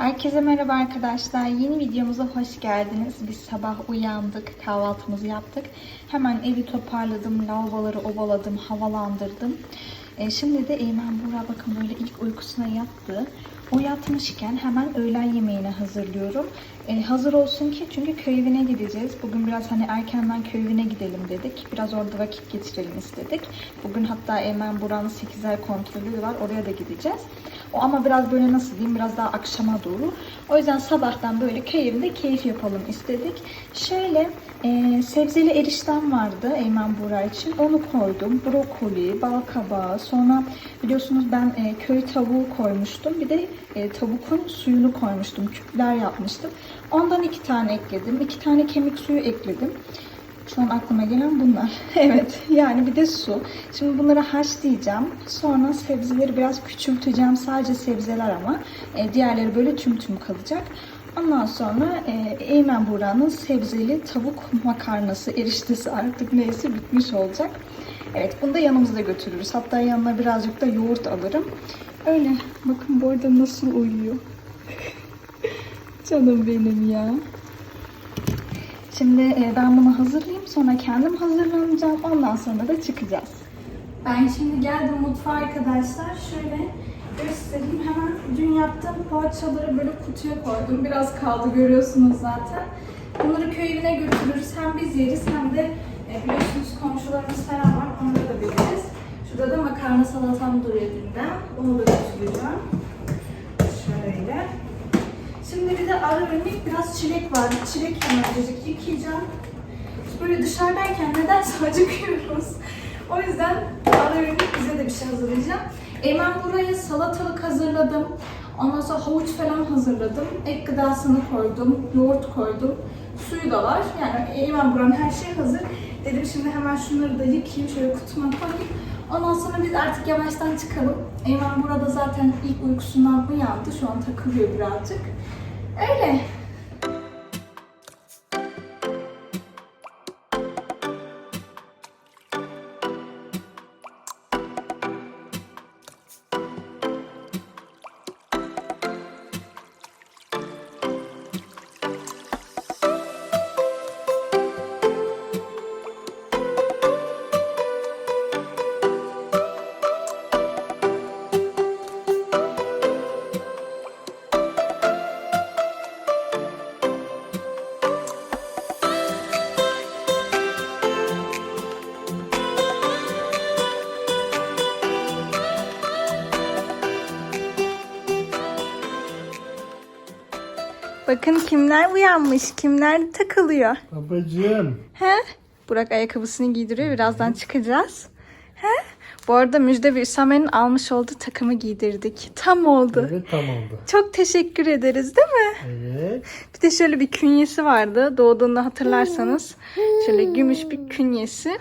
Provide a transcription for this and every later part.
Herkese merhaba arkadaşlar. Yeni videomuza hoş geldiniz. Biz sabah uyandık, kahvaltımızı yaptık. Hemen evi toparladım, lavaboları ovaladım, havalandırdım. E, şimdi de Eymen Buğra bakın böyle ilk uykusuna yattı. O yatmışken hemen öğlen yemeğine hazırlıyorum. E, hazır olsun ki çünkü köy evine gideceğiz. Bugün biraz hani erkenden köy evine gidelim dedik. Biraz orada vakit geçirelim istedik. Bugün hatta Eymen Buğra'nın 8 ay kontrolü var. Oraya da gideceğiz. O ama biraz böyle nasıl diyeyim biraz daha akşama doğru. O yüzden sabahtan böyle köy evinde keyif yapalım istedik. Şöyle e, sebzeli eriştem vardı Eymen Buğra için. Onu koydum. Brokoli, bal kabağı. Sonra biliyorsunuz ben e, köy tavuğu koymuştum. Bir de e, tavukun suyunu koymuştum. Küpler yapmıştım. Ondan iki tane ekledim. iki tane kemik suyu ekledim. Şu an aklıma gelen bunlar. evet yani bir de su. Şimdi bunları haşlayacağım. Sonra sebzeleri biraz küçülteceğim. Sadece sebzeler ama. E, diğerleri böyle tüm tüm kalacak. Ondan sonra e, Eymen Buğra'nın sebzeli tavuk makarnası, eriştesi artık neyse bitmiş olacak. Evet bunu da yanımızda götürürüz. Hatta yanına birazcık da yoğurt alırım. Öyle. Bakın bu arada nasıl uyuyor. Canım benim ya. Şimdi e, ben bunu hazırlayayım. Sonra kendim hazırlanacağım. Ondan sonra da çıkacağız. Ben şimdi geldim mutfağa arkadaşlar. Şöyle göstereyim. Hemen dün yaptığım poğaçaları böyle kutuya koydum. Biraz kaldı görüyorsunuz zaten. Bunları köy evine götürürüz. Hem biz yeriz hem de e, biliyorsunuz komşularımız falan var. Onları da veririz. Şurada da makarna salatam duruyor dünden. Onu da götüreceğim. Şimdi bir de ara öğünlük biraz çilek var. Çilek hemencecik yıkayacağım. Böyle dışarıdayken nedense acıkıyoruz. O yüzden ara öğünlük bize de bir şey hazırlayacağım. Eymen buraya salatalık hazırladım. Ondan sonra havuç falan hazırladım. Ek gıdasını koydum. Yoğurt koydum. Suyu da var. Yani Eymen buranın her şey hazır. Dedim şimdi hemen şunları da yıkayayım. Şöyle kutuma koyayım. Ondan sonra biz artık yavaştan çıkalım. Eymen burada zaten ilk uykusundan uyandı. Şu an takılıyor birazcık. Öyle. Kimler uyanmış, kimler takılıyor. Babacığım. He? Burak ayakkabısını giydiriyor. Birazdan çıkacağız. He? Bu arada Müjde ve Üsame'nin almış olduğu takımı giydirdik. Tam oldu. Evet tam oldu. Çok teşekkür ederiz değil mi? Evet. Bir de şöyle bir künyesi vardı. Doğduğunda hatırlarsanız. Şöyle gümüş bir künyesi.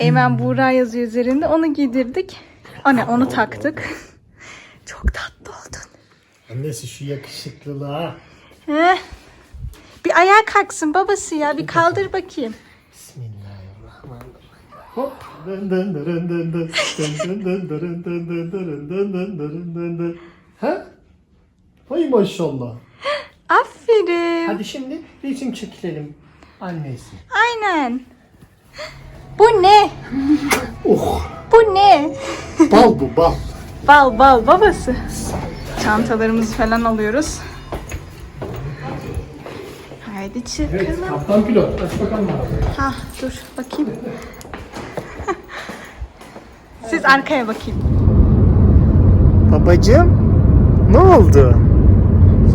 Eymen Buğra yazıyor üzerinde. Onu giydirdik. Anne onu taktık. Çok tatlı oldun. Annesi şu yakışıklılığa. Heh. Bir ayağa kalksın babası ya. Bir kaldır bakayım. Bismillahirrahmanirrahim. Hop. Dın Ha? Vay maşallah. Aferin. Hadi şimdi resim çekilelim annesi. Aynen. Bu ne? Oh. Bu ne? Bal bu bal. Bal bal babası. Çantalarımızı falan alıyoruz. Haydi Evet çıkalım. kaptan pilot. Aç bakalım abi. Ha dur bakayım. Siz arkaya bakayım. Babacığım. Ne oldu?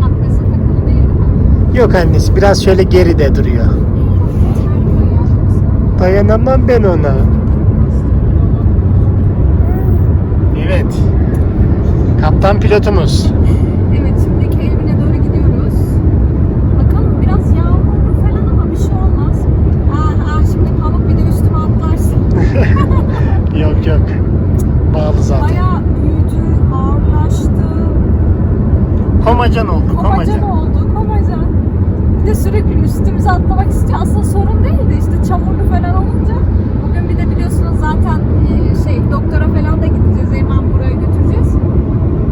Şapkası takılı değil mi? Yok annesi biraz şöyle geride duruyor. Dayanamam ben ona. Evet. Kaptan pilotumuz. Evet şimdi köy evine doğru gidiyoruz. Bakalım biraz yağmurlu falan ama bir şey olmaz. Aa, aa şimdi pamuk bir de üstüme atlarsın. Yok yok. Bağlı zaten. Bayağı büyüdü, ağırlaştı. Komacan oldu Komacan komacan. oldu, komacan. Bir de sürekli üstümüze atlamak istiyor. Aslında sorun değildi işte çamurlu falan olunca. Bugün bir de biliyorsunuz zaten e, şey doktora falan da gideceğiz. Eymen buraya götüreceğiz.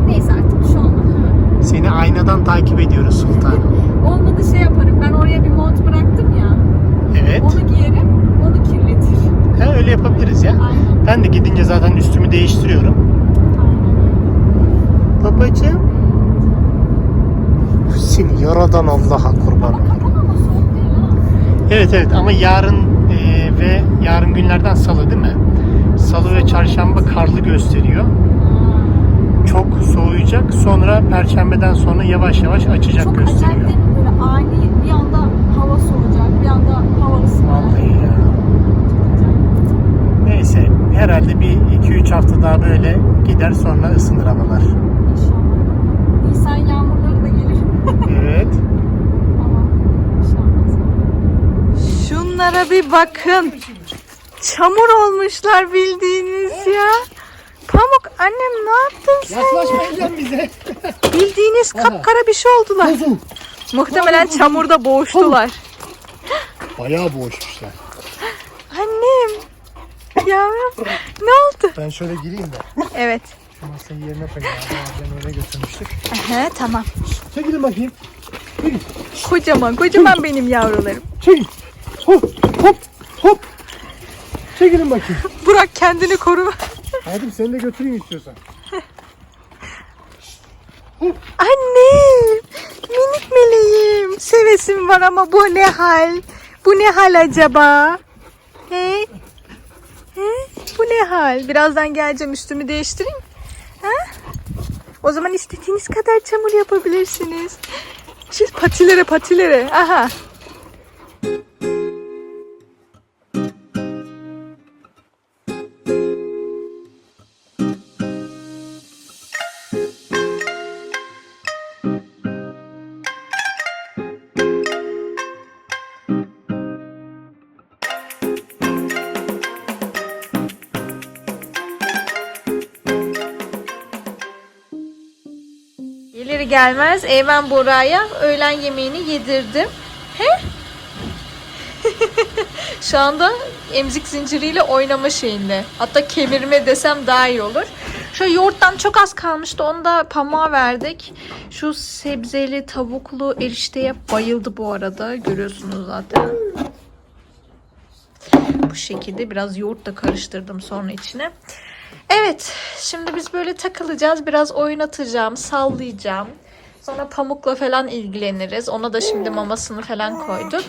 Neyse artık bir şey olmadı. Seni aynadan takip ediyoruz Sultan. Olmadı şey yaparım. Ben oraya bir mont bıraktım ya. Evet. Onu giyerim. Onu kirletir. Ha, öyle yapabiliriz ya. Aynen. Ben de gidince zaten üstümü değiştiriyorum. Babacığım. Seni yaradan Allah'a kurban olurum. Evet evet ama yarın e, ve yarın günlerden salı değil mi? Salı ve çarşamba karlı gösteriyor. Çok soğuyacak. Sonra perşembeden sonra yavaş yavaş açacak Çok gösteriyor. acayip değil mi? Böyle ani bir anda hava soğuyacak, bir anda hava ısınacak. Vallahi ya. Neyse herhalde bir 2-3 hafta daha böyle gider sonra ısınır havalar. İnşallah. Nisan yağmurları da gelir. Evet. Şunlara bir bakın. Çamur olmuşlar bildiğiniz ya. Pamuk annem ne yaptın sen? Yaklaşmayacağım bize. Bildiğiniz kapkara bir şey oldular. Bozul. Muhtemelen çamurda boğuştular. Bayağı boğuşmuşlar. Annem. Yavrum. Ne oldu? Ben şöyle gireyim de. Evet. Masayı yerine koyayım. Ben oraya götürmüştük. Aha, tamam. Çekilin bakayım. Çekil. Kocaman kocaman benim yavrularım. Çekil. Hop hop hop. Çekilin bakayım. Burak kendini koru. Hadi seni de götüreyim istiyorsan. Annem. Minik meleğim. Sevesim var ama bu ne hal? Bu ne hal acaba? He? He? Bu ne hal? Birazdan geleceğim üstümü değiştireyim. O zaman istediğiniz kadar çamur yapabilirsiniz. Siz patilere patilere. Aha. Gelmez Eymen Bora'ya öğlen yemeğini yedirdim. He? Şu anda emzik zinciriyle oynama şeyinde. Hatta kemirme desem daha iyi olur. Şu yoğurttan çok az kalmıştı. Onu da pamuğa verdik. Şu sebzeli, tavuklu erişteye bayıldı bu arada. Görüyorsunuz zaten. Bu şekilde biraz yoğurt da karıştırdım sonra içine. Evet, şimdi biz böyle takılacağız. Biraz oyun atacağım, sallayacağım. Sonra pamukla falan ilgileniriz. Ona da şimdi mamasını falan koyduk.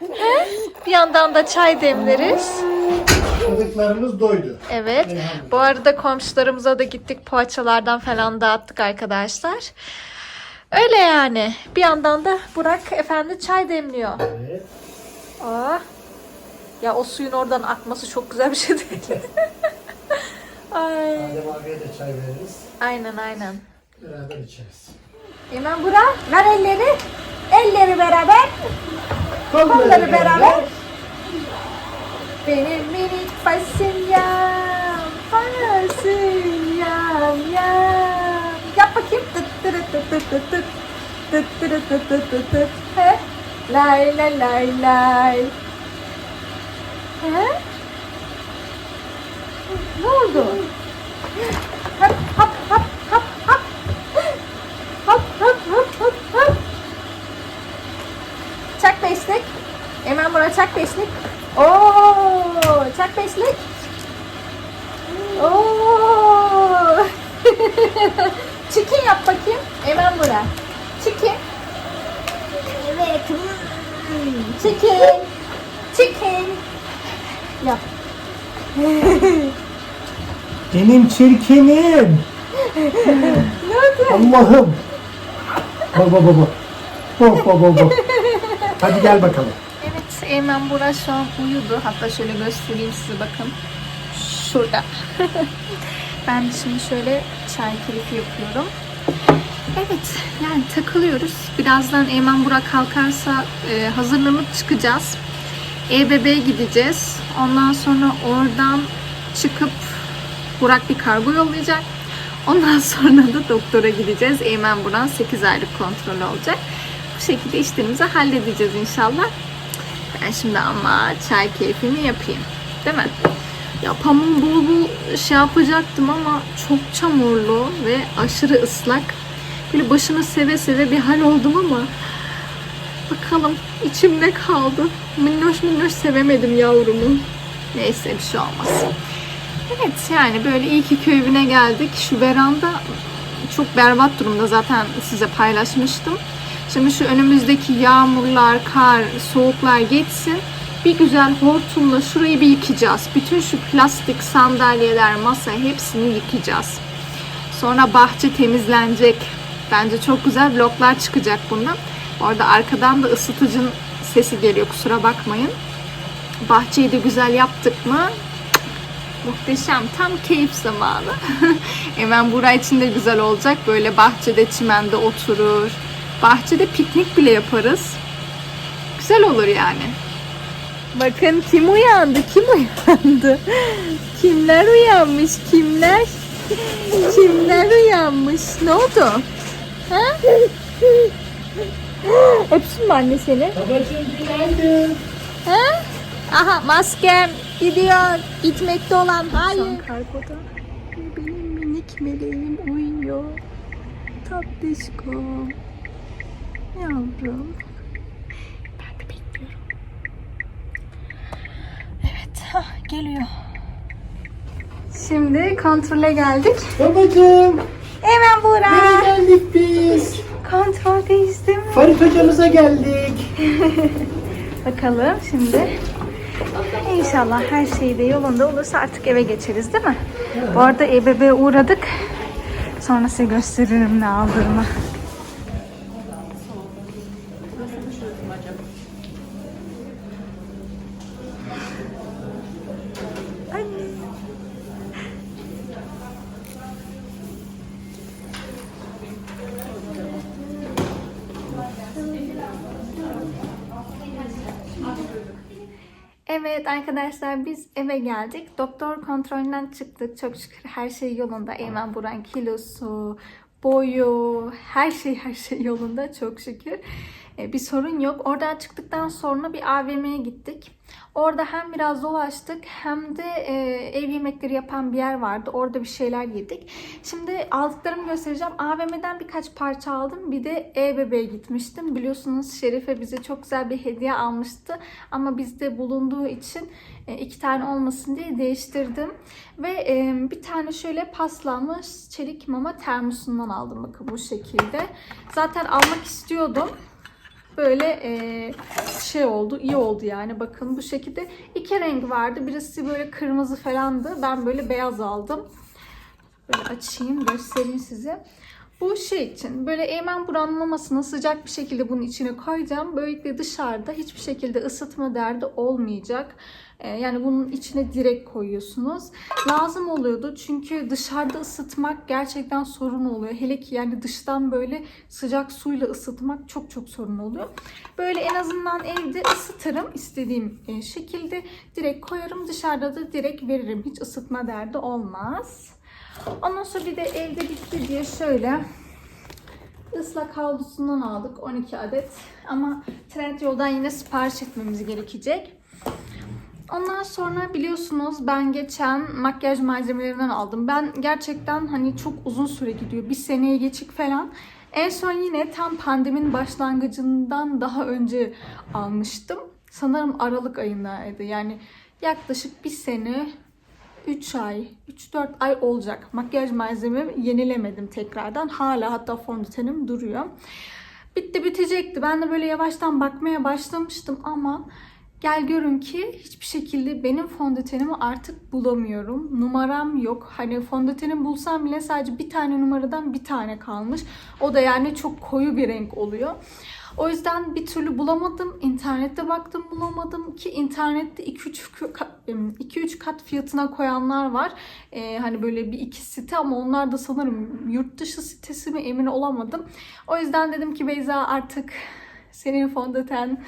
He? Bir yandan da çay demleriz. Çocuklarımız doydu. Evet. Bu arada komşularımıza da gittik. Poğaçalardan falan dağıttık arkadaşlar. Öyle yani. Bir yandan da Burak efendi çay demliyor. Evet. Aa. Ya o suyun oradan akması çok güzel bir şey değil. Ay. Adem abiye de çay veririz. Aynen aynen. Beraber içeriz. Hemen Burak ver elleri. Elleri beraber. Kolları beraber. Benim minik fasulyem. Fasulyem yam. Yap bakayım. Tıt tırıt tıt tıt tıt tıt. Tıt tırıt tıt tıt tıt tıt. He? Lay lay lay lay. He? Ne oldu? Hop hop hop hop hop. Hop hop hop hop hop. Çak beşlik. Hemen buna çak beşlik. Oo, çak beşlik. Oo. Chicken yap bakayım. Hemen buna. Chicken. Evet. Chicken. Chicken. Yap. Benim çirkinim. Allah'ım. Baba baba. Baba baba baba. Hadi gel bakalım. Evet, Eymen Burak şu an uyudu. Hatta şöyle göstereyim size bakın. Şurada. ben şimdi şöyle çay keyfi yapıyorum. Evet, yani takılıyoruz. Birazdan Eymen Burak kalkarsa e, hazırlanıp çıkacağız. EBB'ye gideceğiz. Ondan sonra oradan çıkıp Burak bir kargo yollayacak. Ondan sonra da doktora gideceğiz. Eymen Burak'ın 8 aylık kontrolü olacak. Bu şekilde işlerimizi halledeceğiz inşallah. Ben şimdi ama çay keyfimi yapayım. Değil mi? Ya pamuğu bol bol şey yapacaktım ama çok çamurlu ve aşırı ıslak. Böyle başını seve seve bir hal oldum ama bakalım içimde kaldı. Minnoş minnoş sevemedim yavrumu. Neyse bir şey olmaz. Evet yani böyle iyi ki köy evine geldik. Şu veranda çok berbat durumda zaten size paylaşmıştım. Şimdi şu önümüzdeki yağmurlar, kar, soğuklar geçsin. Bir güzel hortumla şurayı bir yıkayacağız. Bütün şu plastik sandalyeler, masa hepsini yıkayacağız. Sonra bahçe temizlenecek. Bence çok güzel vloglar çıkacak bundan. Bu arada arkadan da ısıtıcının sesi geliyor kusura bakmayın. Bahçeyi de güzel yaptık mı Muhteşem. Tam keyif zamanı. Hemen buraya için de güzel olacak. Böyle bahçede, çimende oturur. Bahçede piknik bile yaparız. Güzel olur yani. Bakın kim uyandı? Kim uyandı? Kimler uyanmış? Kimler? Kimler uyanmış? Ne oldu? Ha? Öpsün mü anne seni? Babacığım günaydın. Ha? Aha maskem gidiyor. Gitmekte olan. Hayır. kargoda. Benim minik meleğim uyuyor. Tatlışkom. Yavrum. Ben de bekliyorum. Evet. Hah, geliyor. Şimdi kontrole geldik. Babacığım Hemen Buğra. nereye geldik biz? Kontroldeyiz değil mi? Farid hocamıza geldik. Bakalım şimdi. İnşallah her şey de yolunda olursa artık eve geçeriz değil mi? Bu arada EBB'ye uğradık. Sonra size gösteririm ne aldığımı. Anne. Evet arkadaşlar biz eve geldik. Doktor kontrolünden çıktık. Çok şükür her şey yolunda. Eymen Buran kilosu, boyu, her şey her şey yolunda çok şükür. Ee, bir sorun yok. Oradan çıktıktan sonra bir AVM'ye gittik. Orada hem biraz dolaştık hem de e, ev yemekleri yapan bir yer vardı. Orada bir şeyler yedik. Şimdi aldıklarımı göstereceğim. AVM'den birkaç parça aldım. Bir de E-Bebe'ye gitmiştim. Biliyorsunuz Şerife bize çok güzel bir hediye almıştı. Ama bizde bulunduğu için e, iki tane olmasın diye değiştirdim. Ve e, bir tane şöyle paslanmış çelik mama termosundan aldım. Bakın bu şekilde. Zaten almak istiyordum böyle e, şey oldu, iyi oldu yani. Bakın bu şekilde iki renk vardı. Birisi böyle kırmızı falandı. Ben böyle beyaz aldım. Böyle açayım, göstereyim size. Bu şey için böyle Eymen buranmamasını sıcak bir şekilde bunun içine koyacağım. Böylelikle dışarıda hiçbir şekilde ısıtma derdi olmayacak. Ee, Yani bunun içine direkt koyuyorsunuz. Lazım oluyordu çünkü dışarıda ısıtmak gerçekten sorun oluyor. Hele ki yani dıştan böyle sıcak suyla ısıtmak çok çok sorun oluyor. Böyle en azından evde ısıtırım istediğim e, şekilde direkt koyarım. Dışarıda da direkt veririm. Hiç ısıtma derdi olmaz. Ondan sonra bir de evde bitti diye şöyle ıslak havlusundan aldık 12 adet. Ama Trendyol'dan yine sipariş etmemiz gerekecek. Ondan sonra biliyorsunuz ben geçen makyaj malzemelerinden aldım. Ben gerçekten hani çok uzun süre gidiyor. Bir seneye geçik falan. En son yine tam pandemin başlangıcından daha önce almıştım. Sanırım Aralık ayındaydı. Yani yaklaşık bir sene 3 ay, 3-4 ay olacak. Makyaj malzememi yenilemedim tekrardan. Hala hatta fondötenim duruyor. Bitti bitecekti. Ben de böyle yavaştan bakmaya başlamıştım ama gel görün ki hiçbir şekilde benim fondötenimi artık bulamıyorum. Numaram yok. Hani fondöteni bulsam bile sadece bir tane numaradan bir tane kalmış. O da yani çok koyu bir renk oluyor. O yüzden bir türlü bulamadım. İnternette baktım bulamadım ki internette 2-3 kat, 2-3 kat fiyatına koyanlar var. Ee, hani böyle bir iki site ama onlar da sanırım yurt dışı sitesi mi emin olamadım. O yüzden dedim ki Beyza artık senin fondöten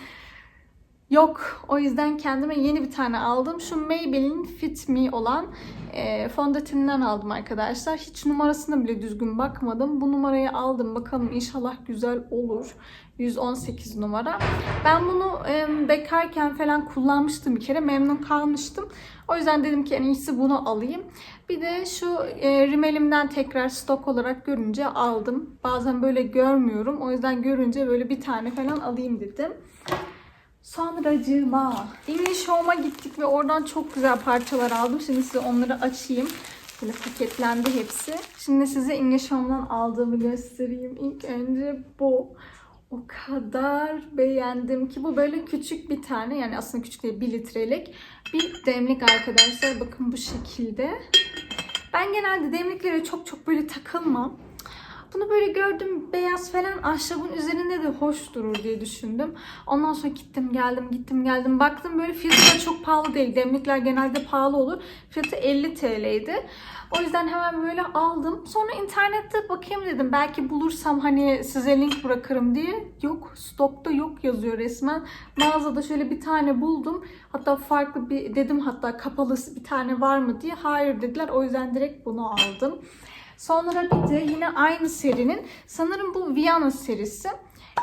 yok. O yüzden kendime yeni bir tane aldım. Şu Maybelline Fit Me olan e, fondöteninden aldım arkadaşlar. Hiç numarasına bile düzgün bakmadım. Bu numarayı aldım. Bakalım inşallah güzel olur. 118 numara. Ben bunu e, bekarken falan kullanmıştım bir kere. Memnun kalmıştım. O yüzden dedim ki en iyisi bunu alayım. Bir de şu e, rimelimden tekrar stok olarak görünce aldım. Bazen böyle görmüyorum. O yüzden görünce böyle bir tane falan alayım dedim. Sonracığıma English Home'a gittik ve oradan çok güzel parçalar aldım. Şimdi size onları açayım. Böyle paketlendi hepsi. Şimdi size English Home'dan aldığımı göstereyim. İlk önce bu. O kadar beğendim ki bu böyle küçük bir tane yani aslında küçük değil 1 litrelik bir demlik arkadaşlar. Bakın bu şekilde. Ben genelde demliklere çok çok böyle takılmam. Bunu böyle gördüm beyaz falan ahşabın üzerinde de hoş durur diye düşündüm. Ondan sonra gittim geldim gittim geldim. Baktım böyle fiyatı da çok pahalı değil. Demlikler genelde pahalı olur. Fiyatı 50 TL'ydi. O yüzden hemen böyle aldım. Sonra internette bakayım dedim. Belki bulursam hani size link bırakırım diye. Yok stokta yok yazıyor resmen. Mağazada şöyle bir tane buldum. Hatta farklı bir dedim hatta kapalı bir tane var mı diye. Hayır dediler. O yüzden direkt bunu aldım. Sonra bir de yine aynı serinin sanırım bu Viyana serisi.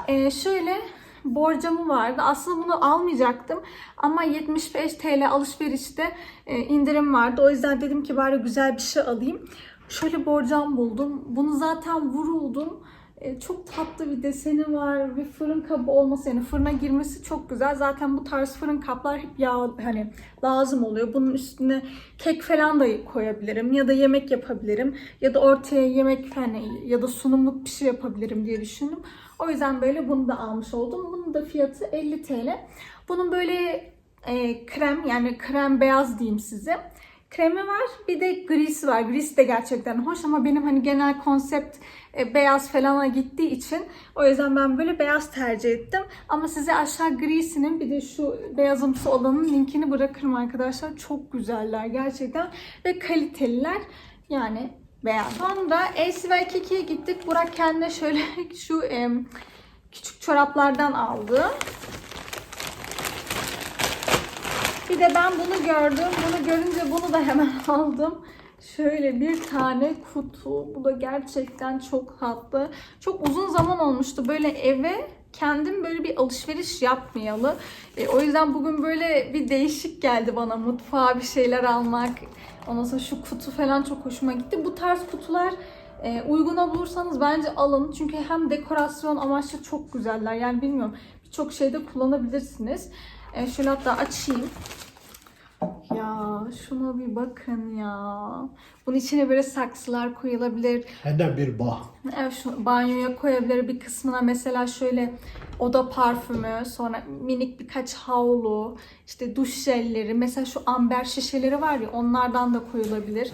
Ee, şöyle borcamı vardı. Aslında bunu almayacaktım ama 75 TL alışverişte e, indirim vardı. O yüzden dedim ki bari güzel bir şey alayım. Şöyle borcam buldum. Bunu zaten vuruldum. E, çok tatlı bir deseni var. Bir fırın kabı olması yani fırına girmesi çok güzel. Zaten bu tarz fırın kaplar hep yağ hani lazım oluyor. Bunun üstüne kek falan da koyabilirim ya da yemek yapabilirim ya da ortaya yemek hani ya da sunumluk bir şey yapabilirim diye düşündüm. O yüzden böyle bunu da almış oldum. Bunun da fiyatı 50 TL. Bunun böyle e, krem yani krem beyaz diyeyim size. Kremi var bir de grisi var. Grisi de gerçekten hoş ama benim hani genel konsept e, beyaz falana gittiği için o yüzden ben böyle beyaz tercih ettim. Ama size aşağı grisinin bir de şu beyazımsı olanın linkini bırakırım arkadaşlar. Çok güzeller gerçekten ve kaliteliler. Yani beyaz. Sonra AC ve gittik. Burak kendine şöyle şu küçük çoraplardan aldı. Bir de ben bunu gördüm. Bunu görünce bunu da hemen aldım. Şöyle bir tane kutu. Bu da gerçekten çok tatlı. Çok uzun zaman olmuştu böyle eve kendim böyle bir alışveriş yapmayalı. E, o yüzden bugün böyle bir değişik geldi bana mutfağa bir şeyler almak. Ondan sonra şu kutu falan çok hoşuma gitti. Bu tarz kutular e, uyguna bulursanız bence alın. Çünkü hem dekorasyon amaçlı çok güzeller. Yani bilmiyorum birçok şeyde kullanabilirsiniz. E, şöyle hatta açayım. Ya şuna bir bakın ya. Bunun içine böyle saksılar koyulabilir. Hem de bir bah. Evet şu banyoya koyabilir bir kısmına mesela şöyle oda parfümü, sonra minik birkaç havlu, işte duş jelleri, mesela şu amber şişeleri var ya onlardan da koyulabilir.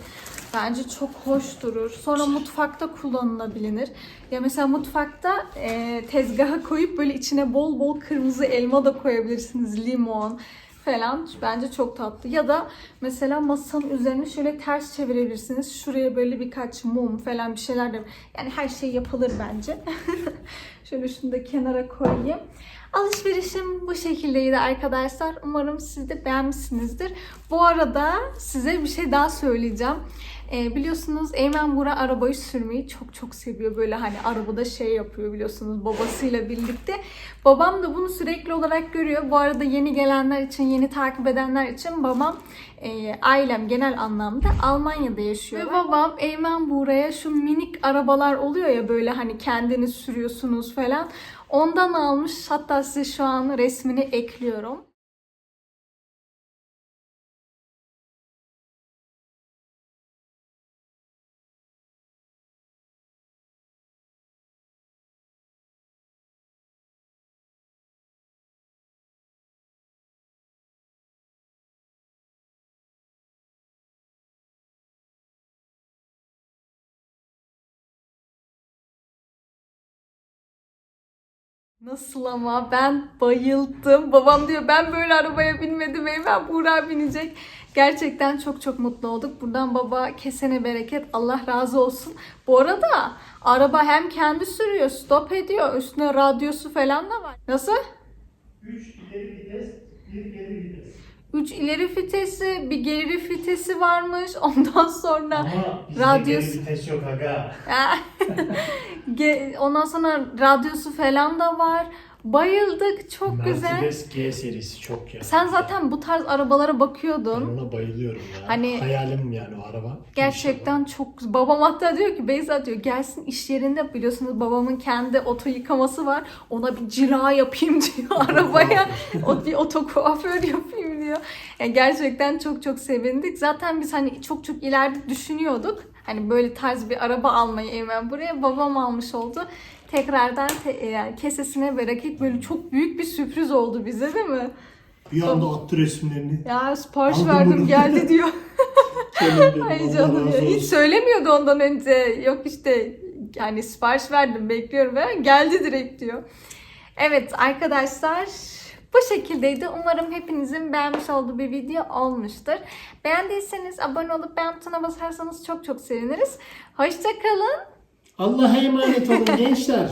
Bence çok hoş durur. Sonra mutfakta kullanılabilir. Ya mesela mutfakta e, tezgaha koyup böyle içine bol bol kırmızı elma da koyabilirsiniz, limon falan. Bence çok tatlı. Ya da mesela masanın üzerine şöyle ters çevirebilirsiniz. Şuraya böyle birkaç mum falan bir şeyler de. Yani her şey yapılır bence. şöyle şunu da kenara koyayım. Alışverişim bu şekildeydi arkadaşlar. Umarım siz de beğenmişsinizdir. Bu arada size bir şey daha söyleyeceğim. Ee, biliyorsunuz Eymen Bura arabayı sürmeyi çok çok seviyor. Böyle hani arabada şey yapıyor biliyorsunuz babasıyla birlikte. Babam da bunu sürekli olarak görüyor. Bu arada yeni gelenler için, yeni takip edenler için babam e, ailem genel anlamda Almanya'da yaşıyor. Ve babam Eymen Bura'ya şu minik arabalar oluyor ya böyle hani kendiniz sürüyorsunuz falan. Ondan almış. Hatta size şu an resmini ekliyorum. Nasıl ama ben bayıldım. Babam diyor ben böyle arabaya binmedim Eymen Buğra binecek. Gerçekten çok çok mutlu olduk. Buradan baba kesene bereket Allah razı olsun. Bu arada araba hem kendi sürüyor stop ediyor üstüne radyosu falan da var. Nasıl? 3 ileri vites 3 ileri vitesi, bir geri vitesi varmış. Ondan sonra Radyosu- vites yok aga. Ondan sonra radyosu falan da var. Bayıldık. Çok güzel. Mercedes G serisi çok ya. Sen zaten bu tarz arabalara Ben bakıyordun. ona bayılıyorum ya. Hani- Hayalim yani o araba. Gerçekten çok güzel. Babam hatta diyor ki Beyza diyor gelsin iş yerinde biliyorsunuz babamın kendi oto yıkaması var. Ona bir cila yapayım diyor arabaya. o bir oto kuaför yapayım diyor. Yani gerçekten çok çok sevindik. Zaten biz hani çok çok ileride düşünüyorduk. Hani böyle tarz bir araba almayı hemen buraya babam almış oldu. Tekrardan te- yani kesesine bereket böyle çok büyük bir sürpriz oldu bize değil mi? Bir anda attı resimlerini. Ya sipariş Aldım verdim bunu. geldi diyor. Canım benim, Ay Allah canım razı ya. Hiç olsun. söylemiyordu ondan önce. Yok işte yani sipariş verdim bekliyorum falan. Geldi direkt diyor. Evet arkadaşlar bu şekildeydi. Umarım hepinizin beğenmiş olduğu bir video olmuştur. Beğendiyseniz abone olup beğen butonuna basarsanız çok çok seviniriz. Hoşçakalın. Allah'a emanet olun gençler.